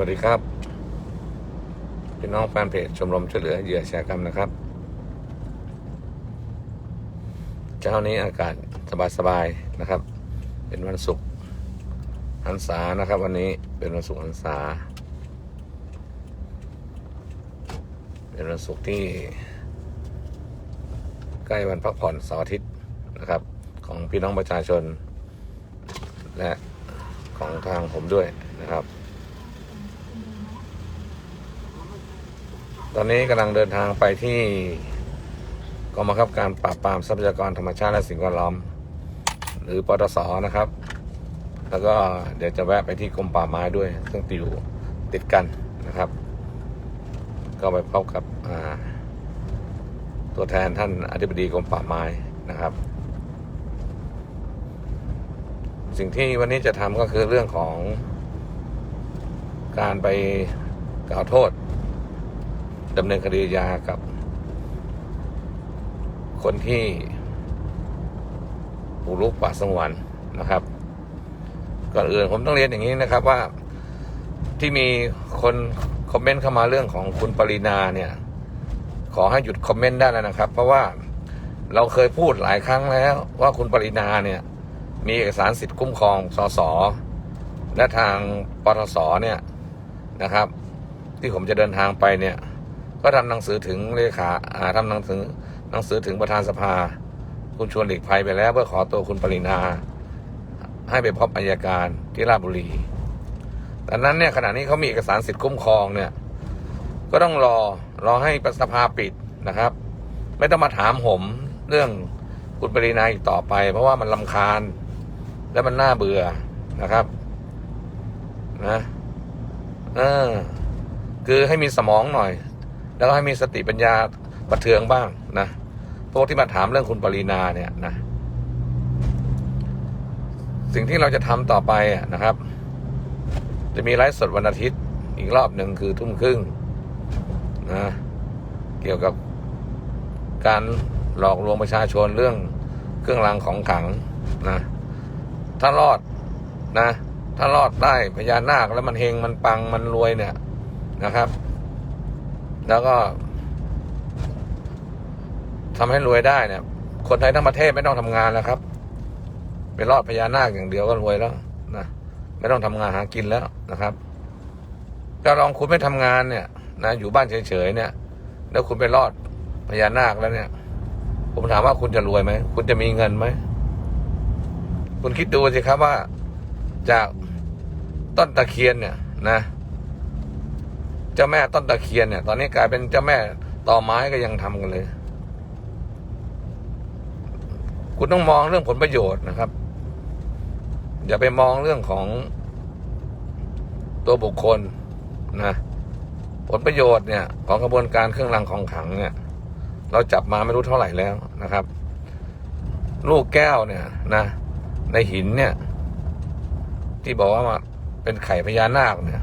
สวัสดีครับ พี่น้องแฟนเพจชมรมช่วยเหลือเหยื่ออาชญากรรมนะครับ เช้านี้อากาศสบายๆนะครับ เป็นวันศุกร์หันษานะครับ วันนี้เป็นวันศุกร์หันษา เป็นวันศุกร์ที่ ใกล้วันพักผ่อนเสาร์อาทิตย์นะครับ ของพี่น้องประชาชน และของทางผมด้วยนะครับ ตอนนี้กำลังเดินทางไปที่กองบังคับการปราบปรามทรัพยากรธรรมชาติและสิ่งแวดล้อม หรือปตสนะครับ แล้วก็เดี๋ยวจะแวะไปที่กรมป่าไม้ด้วย ซึ่งอยู่ติดกันนะครับ ก็ไปพบกับตัวแทนท่านอธิบดีกรมป่าไม้นะครับ สิ่งที่วันนี้จะทำก็คือเรื่องของการไปกล่าวโทษ ดำเนินคดียากับ คนที่บุกรุกป่าสงวนนะครับ ก่อนอื่นผมต้องเรียนอย่างนี้นะครับว่าที่มีคนคอมเมนต์เข้ามาเรื่องของคุณปรินาเนี่ย ขอให้หยุดคอมเมนต์ได้แล้วนะครับ เพราะว่าเราเคยพูดหลายครั้งแล้ว ว่าคุณปรินาเนี่ย มีเอกสารสิทธิ์คุ้มครองสสและทางปทศเนี่ยนะครับ ที่ผมจะเดินทางไปเนี่ย ก็ทำหนังสือถึงเลขาอ่าทำหนังสือหนังสือถึงประธานสภา คุณชวนหลีกภัยไปแล้ว เพื่อขอตัวคุณปรินาให้ไปพบอัยการที่ราชบุรีดังนั้นเนี่ยขณะนี้เขามีเอกสารสิทธิ์คุ้มครองเนี่ย ก็ต้องรอรอให้สภาปิดนะครับ ไม่ต้องมาถามผมเรื่องคุณปรินาอีกต่อไป เพราะว่ามันลำคาญ และมันน่าเบื่อนะครับ นะเออคือให้มีสมองหน่อย แล้วก็ให้มีสติปัญญาประเทืองบ้างนะพวกที่มาถามเรื่องคุณปรินาเนี่ยนะ สิ่งที่เราจะทำต่อไปนะครับ จะมีไลฟ์สดวันอาทิตย์ อีกรอบหนึ่งคือทุ่มครึ่งนะเกี่ยวกับการหลอกลวงประชาชนเรื่องเครื่องรางของขลังนะถ้ารอดนะ ถ้ารอดได้พญานาคแล้วมันเฮงมันปังมันรวยเนี่ยนะครับ แล้วก็ทำให้รวยได้เนี่ย คนไทยทั้งประเทศไม่ต้องทำงานแล้วครับไปรอดพญานาคอย่างเดียวก็รวยแล้วนะไม่ต้องทำงานหากินแล้วนะครับถ้าลองคุณไม่ทำงานเนี่ยนะอยู่บ้านเฉยๆเนี่ย แล้วคุณไปรอดพญานาคแล้วเนี่ย ผมถามว่าคุณจะรวยไหมคุณจะมีเงินไหมคุณคิดดูสิครับว่าจากต้นตะเคียนเนี่ย นะ จ้าแม่ต้นตะเคียนเนี่ย ตอนนี้กลายเป็นเจ้าแม่ต่อไม้ก็ยังทำกันเลย คุณต้องมองเรื่องผลประโยชน์นะครับ อย่าไปมองเรื่องของตัวบุคคลนะ ผลประโยชน์เนี่ย ของกระบวนการเครื่องรางของขลังเนี่ย เราจับมาไม่รู้เท่าไหร่แล้วนะครับ ลูกแก้วเนี่ยนะ ในหินเนี่ย ที่บอกว่าเป็นไข่พญานาคเนี่ย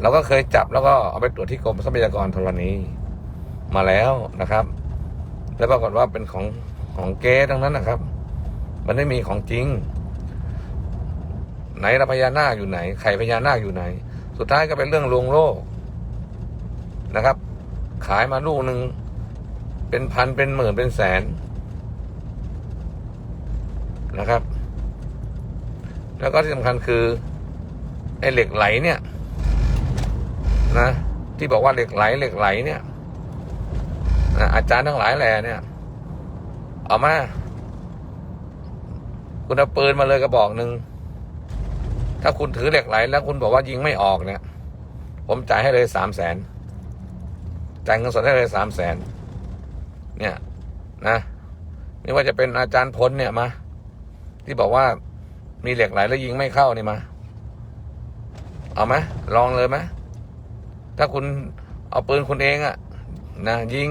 เราก็เคยจับแล้วก็เอาไปตรวจที่กรมทรัพยากรธรณีมาแล้วนะครับ แล้วปรากฏว่าเป็นของของเก๊ทั้งนั้นนะครับ มันไม่มีของจริง ไหนพญานาคอยู่ไหนไข่พญานาคอยู่ไหน สุดท้ายก็เป็นเรื่องลวงโลกนะครับ ขายมาลูกหนึ่งเป็นพันเป็นหมื่นเป็นแสนนะครับ แล้วก็ที่สำคัญคือไอ้เหล็กไหลเนี่ย นะที่บอกว่าเหล็กไหลเหล็กไหลเนี่ยนะอาจารย์ทั้งหลายแหล่เนี่ย เอามา คุณเอาปืนมาเลยกระบอกหนึ่งถ้าคุณถือเหล็กไหล แล้วคุณบอกว่ายิงไม่ออกเนี่ย ผมจ่ายให้เลยสามแสนจ่ายเงินสดให้เลยสามแสนเนี่ย นะไม่ว่าจะเป็นอาจารย์พลเนี่ยมา ที่บอกว่ามีเหล็กไหลแล้วยิงไม่เข้านี่มา เอาไหมลองเลยไหม ถ้าคุณเอาปืนคุณเองอะนะยิง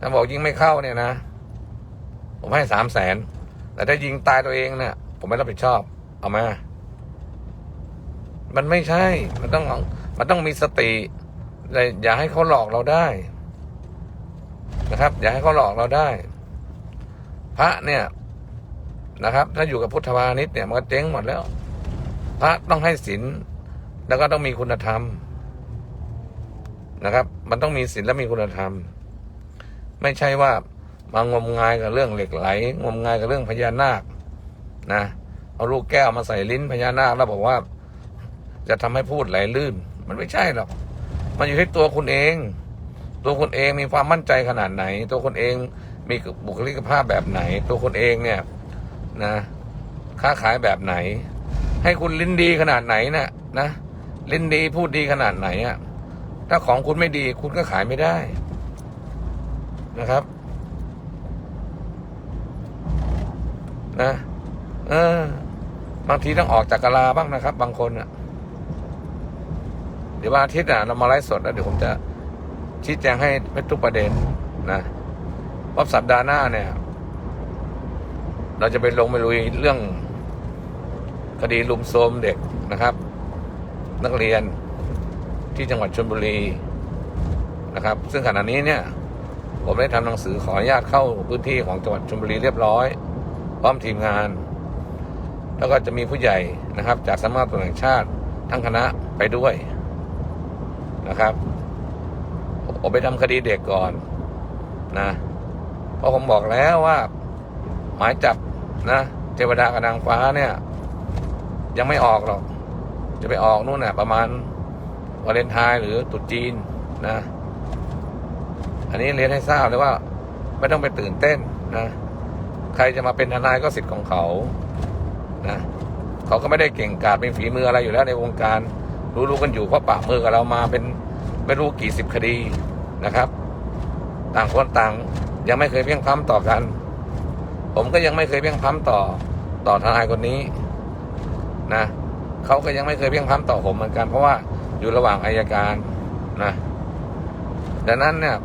ถ้าบอกยิงไม่เข้าเนี่ยนะ ผมให้สามแสนแต่ถ้ายิงตายตัวเองเนี่ยผมไม่รับผิดชอบ เอาไหมมันไม่ใช่ มันต้องมันต้องมีสติเลยอย่าให้เขาหลอกเราได้ นะครับ อย่าให้เขาหลอกเราได้ พระเนี่ยนะครับ ถ้าอยู่กับพุทธวานิชเนี่ยมันก็เจ๊งหมดแล้ว พระต้องให้ศีลแล้วก็ต้องมีคุณธรรม นะครับ มันต้องมีศีลและมีคุณธรรม ไม่ใช่ว่ามางมงายกับเรื่องเหล็กไหล งมงายกับเรื่องพญานาคนะเอาลูกแก้วมาใส่ลิ้นพญานาคแล้วบอกว่า จะทำให้พูดไหลลื่น มันไม่ใช่หรอก มันอยู่ที่ตัวคุณเอง ตัวคุณเองมีความมั่นใจขนาดไหน ตัวคุณเองมีบุคลิกภาพแบบไหน ตัวคุณเองเนี่ยนะค้าขายแบบไหน ให้คุณลิ้นดีขนาดไหนนะ่ะนะลิ้นดีพูดดีขนาดไหนอะ่ะ ถ้าของคุณไม่ดีคุณก็ขายไม่ได้นะครับ นะเออบางทีต้องออกจากกะลาบ้างนะครับ บางคนอะเดี๋ยววันอาทิตย์อะเรามาไลฟ์สดแล้วเดี๋ยวผมจะชี้แจงให้เป็นทุกประเด็นนะเพราสัปดาห์หน้าเนี่ย เราจะไปลงไปลุยเรื่องคดีลุมโทมเด็กนะครับ นักเรียน ที่จังหวัดชลบุรีนะครับ ซึ่งขณะนี้เนี่ย ผมได้ทำหนังสือขออนุญาตเข้าพื้นที่ของจังหวัดชลบุรีเรียบร้อย พร้อมทีมงาน แล้วก็จะมีผู้ใหญ่นะครับ จากสำนักงานตำรวจแห่งชาติทั้งคณะไปด้วยนะครับผมไปทำคดีเด็กก่อนนะ เพราะผมบอกแล้วว่า หมายจับนะเทวดากับนางฟ้าเนี่ย ยังไม่ออกหรอก จะไปออกนู่นน่ะประมาณ วาเลนไทน์หรือตรุษจีนนะ อันนี้เรียนให้ทราบเลยว่า ไม่ต้องไปตื่นเต้นนะ ใครจะมาเป็นทนายก็สิทธิ์ของเขานะเขาก็ไม่ได้เก่งกาจเป็นฝีมืออะไรอยู่แล้วในวงการ รู้ๆกันอยู่เพราะปะมือกับเรามาเป็นไม่รู้กี่สิบคดีนะครับ ต่างคนต่างยังไม่เคยเพียงพล้ำต่อกัน ผมก็ยังไม่เคยเพียงพล้ำต่อต่อทนายคนนี้นะเขาก็ยังไม่เคยเพียงพล้ำต่อผมเหมือนกันเพราะว่า อยู่ระหว่างอายการนะดังนั้นเนี่ย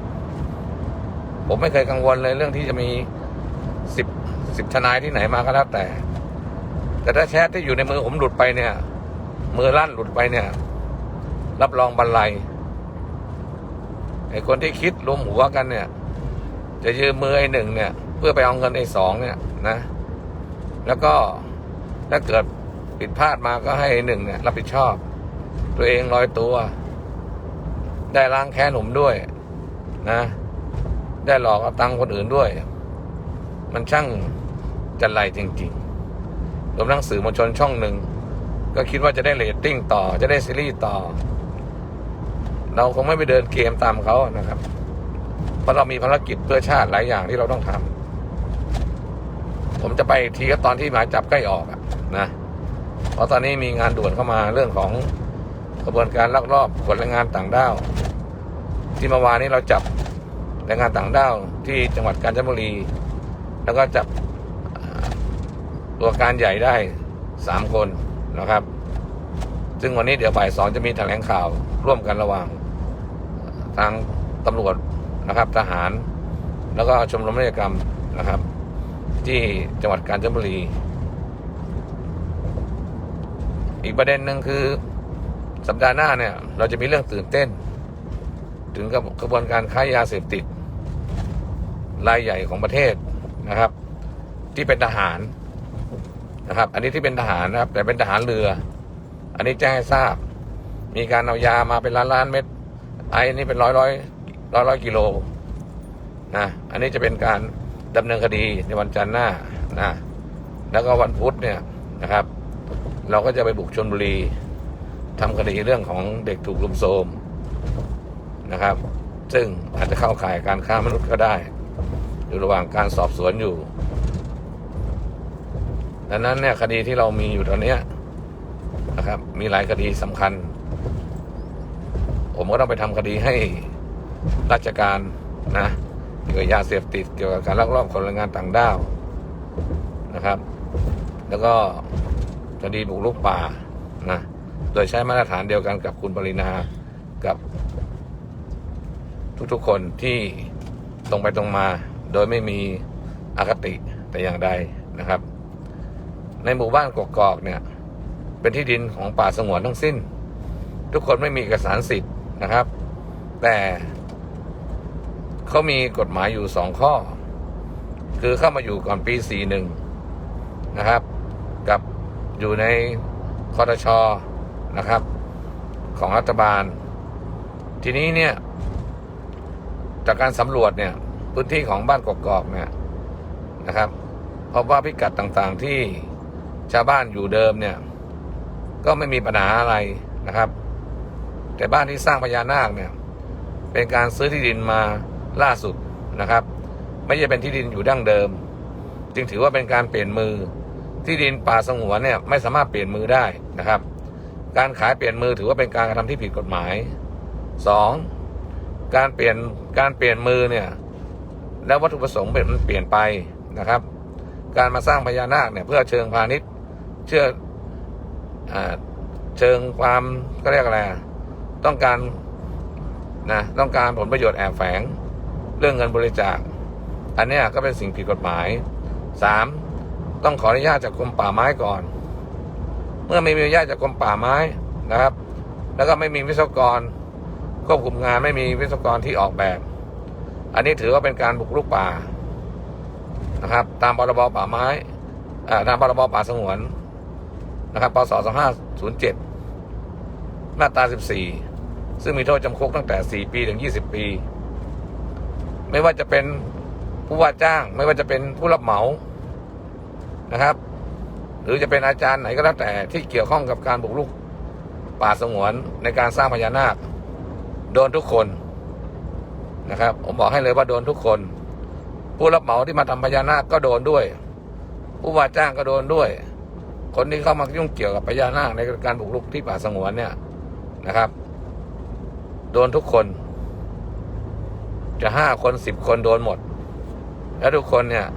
ผมไม่เคยกังวลเลยเรื่องที่จะมีสิบสิบทนายที่ไหนมาก็แล้วแต่ แต่ถ้าแชทที่อยู่ในมือผมหลุดไปเนี่ย มือลั่นหลุดไปเนี่ย รับรองบรรลัยไอ้คนที่คิดรวมหัวกันเนี่ย จะยืมมือไอ้หนึ่งเนี่ย เพื่อไปเอาเงินไอ้สองเนี่ยนะ แล้วก็ถ้าเกิดผิดพลาดมาก็ให้ไอ้หนึ่งเนี่ย รับผิดชอบ ตัวเองลอยตัว ได้ล้างแค้นผมด้วย นะ ได้หลอกเอาตังค์คนอื่นด้วย มันช่างจันไรจริงๆรวมทั้งสื่อมวลชนช่องหนึ่ง ก็คิดว่าจะได้เรตติ้งต่อ จะได้ซีรีส์ต่อ เราคงไม่ไปเดินเกมตามเขานะครับ เพราะเรามีภารกิจเพื่อชาติหลายอย่างที่เราต้องทำผมจะไปอีกทีก็ตอนที่หมายจับใกล้ออกอะนะเพราะตอนนี้มีงานด่วนเข้ามาเรื่องของ กระบวนการลักลอบขนแรงงานต่างด้าว ที่เมื่อวานนี้เราจับแรงงานต่างด้าวที่จังหวัดกาญจนบุรี แล้วก็จับตัวการใหญ่ได้สามคนนะครับ ซึ่งวันนี้เดี๋ยวบ่ายสองจะมีแถลงข่าวร่วมกันระหว่าง ทางตำรวจนะครับ ทหาร แล้วก็ชมรมนิยกรรมนะครับ ที่จังหวัดกาญจนบุรี อีกประเด็นหนึ่งคือ สัปดาห์หน้าเนี่ย เราจะมีเรื่องตื่นเต้น ถึงกับกระบวนการค้ายาเสพติด รายใหญ่ของประเทศนะครับ ที่เป็นทหารนะครับ อันนี้ที่เป็นทหารนะครับ แต่เป็นทหารเรือ อันนี้แจ้งให้ทราบ มีการเอายามาเป็นล้านล้านเม็ดไอ้นี่เป็นร้อยร้อยร้อยร้อยกิโลนะอันนี้จะเป็นการดำเนินคดีในวันจันทร์หน้านะแล้วก็วันพุธเนี่ยนะครับ เราก็จะไปบุกชนบุรี ทำคดีเรื่องของเด็กถูกลุมโทรมนะครับ ซึ่งอาจจะเข้าข่ายการค้ามนุษย์ก็ได้ อยู่ระหว่างการสอบสวนอยู่ ดังนั้นเนี่ยคดีที่เรามีอยู่ตอนนี้นะครับ มีหลายคดีสำคัญ ผมก็ต้องไปทำคดีให้ราชการนะเกี่ยวกับยาเสพติดเกี่ยวกับการลักลอบคนแรงงานต่างด้าวนะครับ แล้วก็คดีบุกรุกป่านะ ดยใช้มาตรฐานเดียวกันกับคุณปรินากับ ทุกๆคนที่ตรงไปตรงมา โดยไม่มีอคติแต่อย่างใดนะครับ ในหมู่บ้านกกอกเนี่ย เป็นที่ดินของป่าสงวนทั้งสิ้น ทุกคนไม่มีเอกสารสิทธิ์นะครับ แต่เขามีกฎหมายอยู่สองข้อ คือเข้ามาอยู่ก่อนปี 41 นะครับ กับอยู่ในคอตช นะครับ ของรัฐบาล ทีนี้เนี่ย จากการสำรวจเนี่ย พื้นที่ของบ้านกอกๆเนี่ยนะครับพบว่าพิกัดต่างๆที่ชาวบ้านอยู่เดิมเนี่ย ก็ไม่มีปัญหาอะไรนะครับ แต่บ้านที่สร้างพญานาคเนี่ย เป็นการซื้อที่ดินมาล่าสุดนะครับ ไม่ใช่เป็นที่ดินอยู่ดั้งเดิม จึงถือว่าเป็นการเปลี่ยนมือที่ดินป่าสงวนเนี่ยไม่สามารถเปลี่ยนมือได้นะครับ การขายเปลี่ยนมือถือว่าเป็นการกระทำที่ผิดกฎหมายสองการเปลี่ยนการเปลี่ยนมือเนี่ยแล้ววัตถุประสงค์เป็นมันเปลี่ยนไปนะครับ การมาสร้างพญานาคเนี่ยเพื่อเชิงพาณิชย์เชื่ออเชิงความก็เรียกอะไรต้องการนะต้องการผลประโยชน์แอบแฝงเรื่องเงินบริจาค อันนี้ก็เป็นสิ่งผิดกฎหมายสามต้องขออนุญาตจากกรมป่าไม้ก่อน เมื่อไม่มีอนุญาตจากกรมป่าไม้นะครับ แล้วก็ไม่มีวิศวกรควบคุมงานไม่มีวิศวกรที่ออกแบบ อันนี้ถือว่าเป็นการบุกรุกป่านะครับ ตามพรบป่าไม้อ่าตามพรบป่าสงวนนะครับพศ2507มาตรา14 ซึ่งมีโทษจำคุกตั้งแต่ 4 ปีถึง 20 ปี ไม่ว่าจะเป็นผู้ว่าจ้าง ไม่ว่าจะเป็นผู้รับเหมานะครับ หรือจะเป็นอาจารย์ไหนก็แล้วแต่ที่เกี่ยวข้องกับการบุกรุกป่าสงวนในการสร้างพญานาค โดนทุกคนนะครับ ผมบอกให้เลยว่าโดนทุกคน ผู้รับเหมาที่มาทำพญานาคก็โดนด้วย ผู้ว่าจ้างก็โดนด้วย คนที่เข้ามายุ่งเกี่ยวกับพญานาคในการบุกรุกที่ป่าสงวนเนี่ยนะครับ โดนทุกคน จะห้าคนสิบคนโดนหมด แล้วทุกคนเนี่ย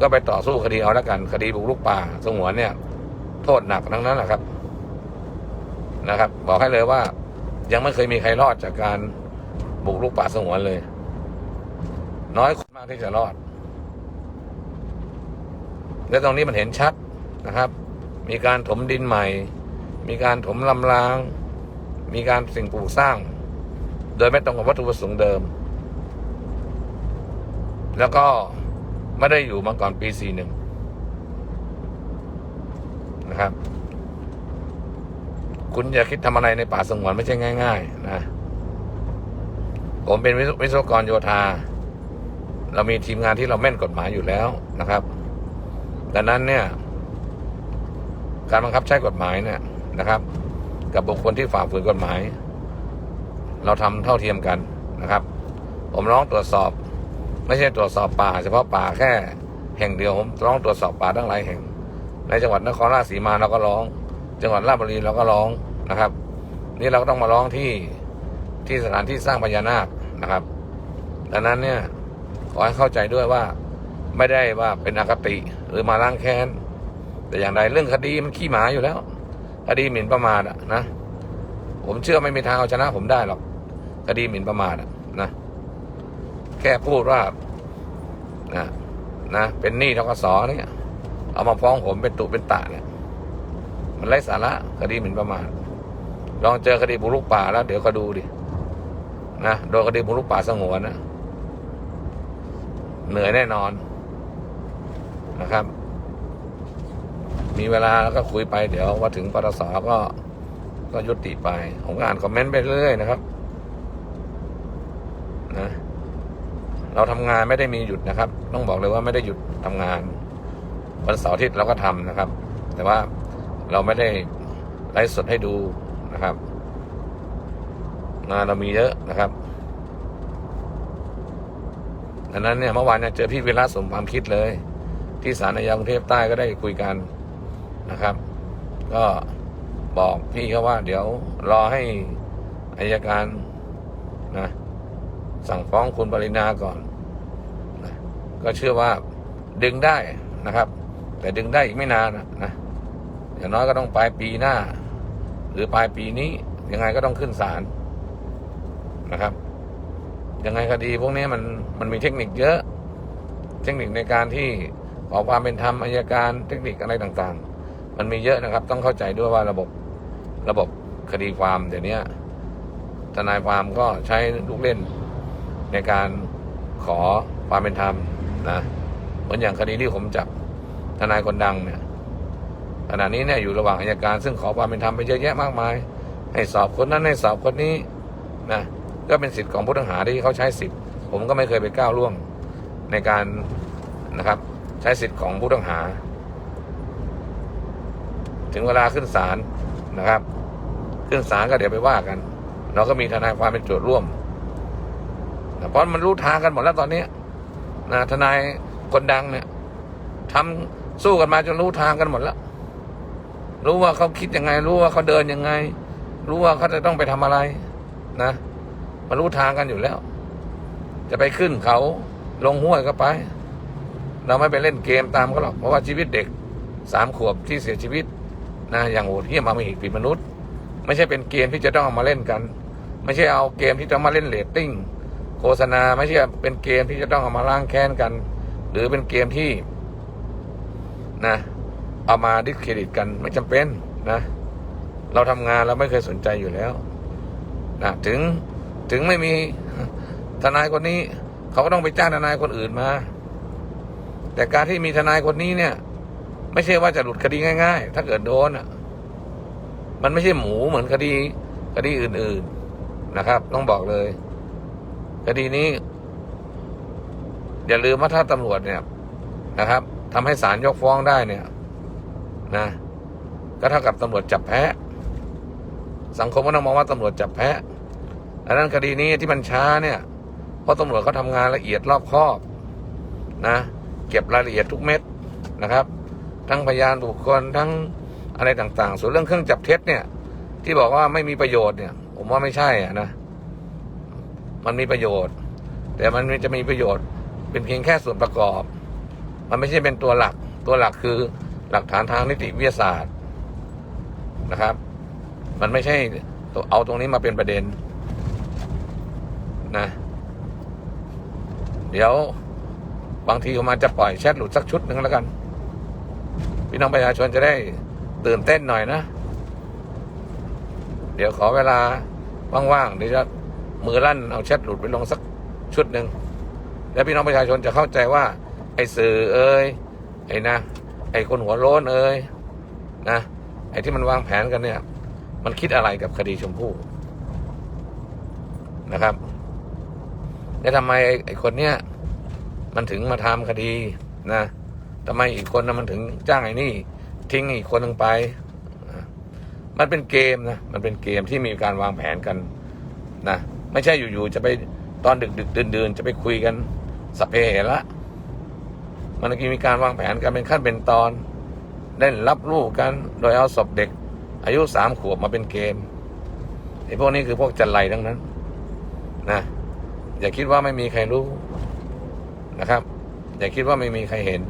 ก็ไปต่อสู้คดีเอาแล้วกันคดีบุกรุกป่าสงวนเนี่ย โทษหนักทั้งนั้นแหละครับ นะครับ บอกให้เลยว่า ยังไม่เคยมีใครรอดจากการบุกรุกป่าสงวนเลย น้อยคนมากที่จะรอด และตรงนี้มันเห็นชัดนะครับ มีการถมดินใหม่ มีการถมลำราง มีการสิ่งปลูกสร้าง โดยไม่ตรงกับวัตถุประสงค์เดิม แล้วก็ ไม่ได้อยู่มาก่อนปี41นะครับ คุณอย่าคิดทำอะไรในป่าสงวนไม่ใช่ง่าย ๆ นะ ผมเป็นวิศวิศวกรโยธา เรามีทีมงานที่เราแม่นกฎหมายอยู่แล้วนะครับดังนั้นเนี่ย การบังคับใช้กฎหมายเนี่ยนะครับ กับบุคคลที่ฝ่าฝืนกฎหมาย เราทำเท่าเทียมกันนะครับ ผมร้องตรวจสอบ ไม่ใช่ตรวจสอบป่า เฉพาะป่าแค่แห่งเดียวผมร้องตรวจสอบป่าทั้งหลายแห่ง ในจังหวัดนครราชสีมาเราก็ร้อง จังหวัดราชบุรีเราก็ร้องนะครับ นี่เราก็ต้องมาร้องที่ที่สถานที่สร้างพญานาคนะครับ ดังนั้นเนี่ยขอให้เข้าใจด้วยว่าไม่ได้ว่าเป็นอคติหรือมาล้างแค้น แต่อย่างใดเรื่องคดีมันขี้หมาอยู่แล้ว คดีหมิ่นประมาทนะ ผมเชื่อไม่มีทางเอาชนะผมได้หรอกคดีหมิ่นประมาทนะ ค่พูดว่านะนะเป็นหนี้ทกสเนี่ยเอามาฟ้องผมเป็นตุเป็นตะเนี่ย มันไร้สาระคดีหมิ่นประมาทลองเจอคดีบุรุกป่าแล้ว เดี๋ยวก็ดูดินะโดนคดีบุรุกป่าสงวนนะเหนื่อยแน่นอนนะครับ มีเวลาแล้วก็คุยไปเดี๋ยวว่าถึงปตสก็ก็ยุติไป ผมก็อ่านคอมเมนต์ไปเรื่อยนะครับนะ เราทำงานไม่ได้มีหยุดนะครับ ต้องบอกเลยว่าไม่ได้หยุดทำงาน วันเสาร์อาทิตย์เราก็ทำนะครับ แต่ว่าเราไม่ได้ไลฟ์สดให้ดูนะครับ งานเรามีเยอะนะครับดังนั้นเนี่ยเมื่อวานเนี่ยเจอพี่วิระสมความคิดเลย ที่ศาลอาญากรุงเทพใต้ก็ได้คุยกันนะครับ ก็บอกพี่เขาว่าเดี๋ยวรอให้อายการนะสั่งฟ้องคุณปรินาก่อน ก็เชื่อว่าดึงได้นะครับ แต่ดึงได้อีกไม่นานนะอย่างน้อยก็ต้องปลายปีหน้า หรือปลายปีนี้ยังไงก็ต้องขึ้นศาลนะครับ ยังไงคดีพวกนี้มันมันมีเทคนิคเยอะ เทคนิคในการที่ขอความเป็นธรรมอายการเทคนิคอะไรต่างๆ มันมีเยอะนะครับ ต้องเข้าใจด้วยว่าระบบระบบคดีความเดี๋ยวนี้ทนายความก็ใช้ลูกเล่นในการขอความเป็นธรรม นะเหมือนอย่างคดีที่ผมจับทนายคนดังเนี่ยขณะนี้เนี่ยอยู่ระหว่างอายการ ซึ่งขอความเป็นธรรมไปเยอะแยะมากมาย ให้สอบคนนั้นให้สอบคนนี้นะก็เป็นสิทธิ์ของผู้ต้องหาที่เขาใช้สิทธิ์ผมก็ไม่เคยไปก้าวล่วงในการนะครับ ใช้สิทธิ์ของผู้ต้องหา ถึงเวลาขึ้นศาลนะครับ ขึ้นศาลก็เดี๋ยวไปว่ากัน เราก็มีทนายความเป็นโจทย์ร่วมนะเพราะมันรู้ทางกันหมดแล้วตอนนี้ นะทนายคนดังเนี่ยทำสู้กันมาจนรู้ทางกันหมดแล้ว รู้ว่าเขาคิดยังไง รู้ว่าเขาเดินยังไง รู้ว่าเขาจะต้องไปทำอะไร นะมันรู้ทางกันอยู่แล้ว จะไปขึ้นเขาลงห้วยก็ไป เราไม่ไปเล่นเกมตามเขาหรอกเพราะว่าชีวิตเด็กสามขวบที่เสียชีวิตนะอย่างโหดเหี้ยมมามีผิดมนุษย์ ไม่ใช่เป็นเกมที่จะต้องเอามาเล่นกัน ไม่ใช่เอาเกมที่จะมาเล่นเรตติ้ง ฆษณาไม่ใช่เป็นเกมที่จะต้องเอามาล้างแค้นกัน หรือเป็นเกมที่นะเอามาดิสเครดิตกันไม่จำเป็นนะ เราทำงานเราไม่เคยสนใจอยู่แล้วนะถึงถึงไม่มีทนายคนนี้ เขาก็ต้องไปจ้างทนายคนอื่นมา แต่การที่มีทนายคนนี้เนี่ย ไม่ใช่ว่าจะหลุดคดีง่าย ๆ ถ้าเกิดโดนอะ มันไม่ใช่หมูเหมือนคดีคดีอื่น ๆนะครับ ต้องบอกเลย คดีนี้ อย่าลืมว่าถ้าตำรวจเนี่ยนะครับทำให้ศาลยกฟ้องได้เนี่ย นะ ก็เท่ากับตำรวจจับแพ้สังคมก็ต้องมองว่าตำรวจจับแพ้ดังนั้นคดีนี้ที่มันช้าเนี่ย เพราะตำรวจเขาทำงานละเอียดรอบคอบนะ เก็บรายละเอียดทุกเม็ดนะครับ ทั้งพยานบุคคลทั้งอะไรต่าง ๆ ส่วนเรื่องเครื่องจับเท็จเนี่ย ที่บอกว่าไม่มีประโยชน์เนี่ย ผมว่าไม่ใช่อะนะ มันมีประโยชน์ แต่มันจะมีประโยชน์ เป็นเพียงแค่ส่วนประกอบ มันไม่ใช่เป็นตัวหลัก ตัวหลักคือหลักฐานทางนิติวิทยาศาสตร์นะครับ มันไม่ใช่ตัวเอาตรงนี้มาเป็นประเด็นนะ เดี๋ยวบางทีผมอาจจะปล่อยแชทหลุดสักชุดหนึ่งแล้วกัน พี่น้องประชาชนจะได้ตื่นเต้นหน่อยนะ เดี๋ยวขอเวลาว่างๆเดี๋ยวจะ มือลั่นเอาแชทหลุดไปลงสักชุดหนึ่งแล้วพี่น้องประชาชนจะเข้าใจว่า ไอ้สื่อเอ้ยไอ้นะไอ้คนหัวโล้นเอ้ยนะไอ้ที่มันวางแผนกันเนี่ย มันคิดอะไรกับคดีชมพู่นะครับแล้วทำไมไอ้คนเนี้ยมันถึงมาทำคดีนะทำไมอีกคนนะมันถึงจ้างไอ้นี่ ทิ้งอีกคนหนึ่งไปมันเป็นเกมนะ มันเป็นเกมที่มีการวางแผนกันนะ ไม่ใช่อยู่ๆจะไปตอนดึกดึกๆดื่นๆจะไปคุยกันสพเพเหระมันก็มีการวางแผนกันเป็นขั้นเป็นตอนเล่นรับลูกกัน โดยเอาศพเด็ก อายุสามขวบมาเป็นเกมไอ้พวกนี้คือพวกจันไรทั้งนั้น นะ อย่าคิดว่าไม่มีใครรู้นะครับ อย่าคิดว่าไม่มีใครเห็น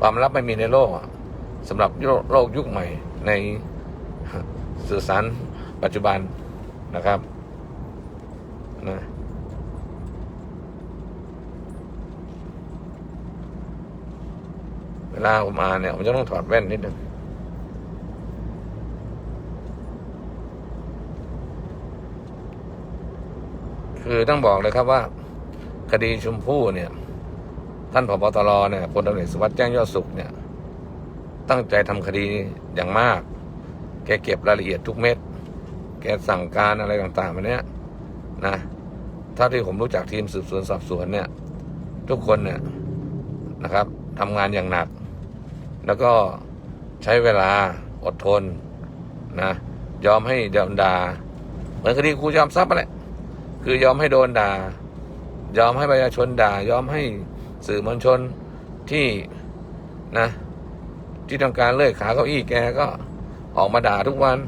ความลับไม่มีในโลกสำหรับโลกยุคใหม่ในสื่อสารปัจจุบันนะครับ นะเวลาผมอ่านเนี่ยผมจะต้องถอดแว่นนิดนึงคือต้องบอกเลยครับว่า คดีชมพู่เนี่ย ท่านผบตรเนี่ยพลตำรวจสุวัสดิ์แจ้งยอดสุขเนี่ย ตั้งใจทำคดีอย่างมาก แกเก็บรายละเอียดทุกเม็ด แกสั่งการอะไรต่างๆมาเนี้ยนะ เท่าที่ผมรู้จักทีมสืบสวนสอบสวนเนี่ย ทุกคนเนี่ยนะครับทำงานอย่างหนัก แล้วก็ใช้เวลาอดทนนะยอมให้โดนด่าเหมือนคดีครูยอมทรัพย์ไปแหละคือยอมให้โดนด่า ยอมให้ประชาชนด่า ยอมให้สื่อมวลชนที่นะ ที่ต้องการเลื่อยขาเก้าอี้แกก็ออกมาด่าทุกวัน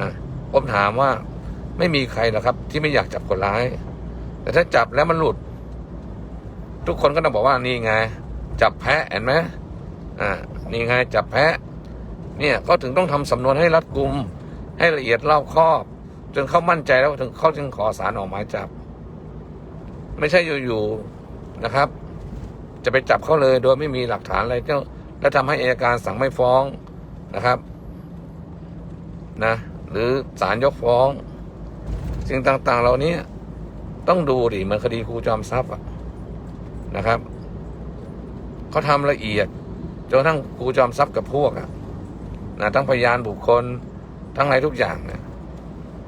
นะผมถามว่า ไม่มีใครหรอกครับ ที่ไม่อยากจับคนร้าย แต่ถ้าจับแล้วมันหลุด ทุกคนก็ต้องบอกว่านี่ไง จับแพะเห็นไหมอ่านี่ไงจับแพะ เนี่ยเขาถึงต้องทำสำนวนให้รัดกุม ให้ละเอียดรอบคอบ จนเขามั่นใจแล้วถึงเขาจึงขอสารออกหมายจับ ไม่ใช่อยู่ๆนะครับ จะไปจับเขาเลยโดยไม่มีหลักฐานอะไรเจ้าแล้วทำให้อัยการสั่งไม่ฟ้องนะครับ นะ หรือศาลยกฟ้อง สิ่งต่างๆ เหล่านี้ต้องดูดิเหมือนคดีครูจอมทรัพย์นะครับเขาทำละเอียดจนทั่งครูจอมทรัพย์กับพวกอะนะทั้งพยานบุคคลทั้งอะไรทุกอย่างเนี่ย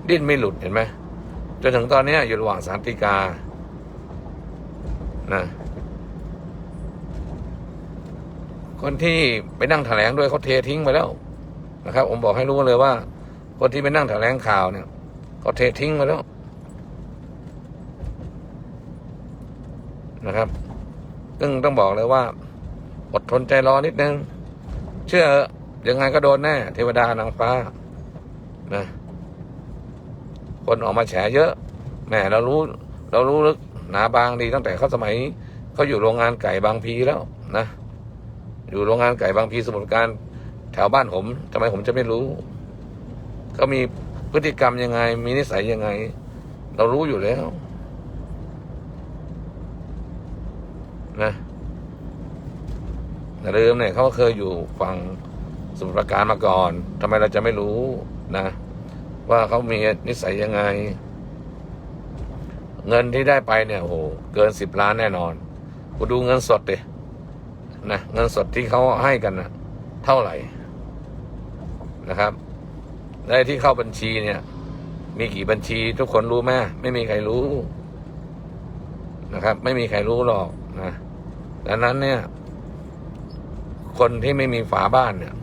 ดิ้นไม่หลุดเห็นไหมจนถึงตอนนี้อยู่ระหว่างสารติกานะคนที่ไปนั่งแถลงด้วยเขาเททิ้งไปแล้วนะครับ ผมบอกให้รู้เลยว่า คนที่ไปนั่งแถลงข่าวเนี่ย เขาเททิ้งไปแล้วนะครับ ซึ่งต้องบอกเลยว่า อดทนใจรอนิดนึง เชื่อยังไงก็โดนแน่ เทวดานางฟ้านะคนออกมาแฉเยอะแหมเรารู้ เรารู้ลึกหนาบางดีตั้งแต่เขาสมัยเขาอยู่โรงงานไก่บางพีแล้วนะอยู่โรงงานไก่บางพีสมุทรการแถวบ้านผมทำไมผมจะไม่รู้เขามี พฤติกรรมยังไง มีนิสัยยังไง เรารู้อยู่แล้ว นะอย่าลืมเนี่ยเขาเคยอยู่ฝั่งสมุทรปราการมาก่อนทำไมเราจะไม่รู้นะ ว่าเขามีนิสัยยังไง เงินที่ได้ไปเนี่ยโอ้โหเกินสิบล้านแน่นอนกูดูเงินสดดินะเงินสดที่เขาให้กันนะเท่าไหร่นะครับ ไอ้ที่เข้าบัญชีเนี่ย มีกี่บัญชี ทุกคนรู้ไหมไม่มีใครรู้นะครับ ไม่มีใครรู้หรอกนะดังนั้นเนี่ย คนที่ไม่มีฝาบ้านเนี่ย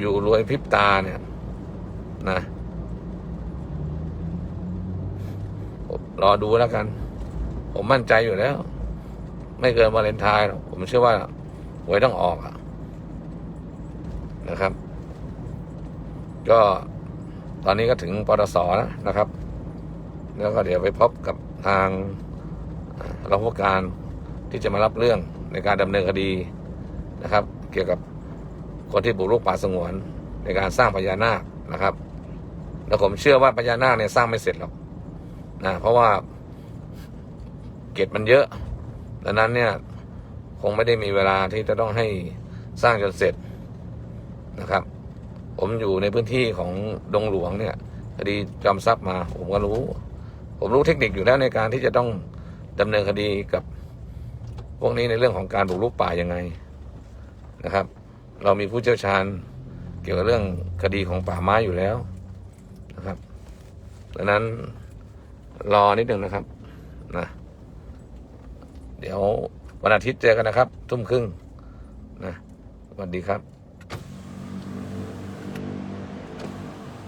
อยู่ๆรวยพริบตาเนี่ยนะรอดูแล้วกัน ผมมั่นใจอยู่แล้ว ไม่เกินวาเลนไทน์หรอกผมเชื่อว่าหวยต้องออกอะนะครับ ก็ตอนนี้ก็ถึงปตสนะครับ แล้วก็เดี๋ยวไปพบกับทางรองผู้การที่จะมารับเรื่องในการดำเนินคดีนะครับ เกี่ยวกับคนที่บุกรุกป่าสงวนในการสร้างพญานาคนะครับ แล้วผมเชื่อว่าพญานาคเนี่ยสร้างไม่เสร็จหรอกนะเพราะว่าเกตมันเยอะดังนั้นเนี่ยคงไม่ได้มีเวลาที่จะต้องให้สร้างจนเสร็จนะครับ ผมอยู่ในพื้นที่ของดงหลวงเนี่ยคดีจอมทรัพย์มา ผมก็รู้ ผมรู้เทคนิคอยู่แล้วในการที่จะต้องดำเนินคดีกับพวกนี้ในเรื่องของการบุกรุกป่ายังไงนะครับ เรามีผู้เชี่ยวชาญเกี่ยวกับเรื่องคดีของป่าไม้อยู่แล้วนะครับดังนั้นรอนิดหนึ่งนะครับนะเดี๋ยววันอาทิตย์เจอกันนะครับ ทุ่มครึ่งนะสวัสดีครับ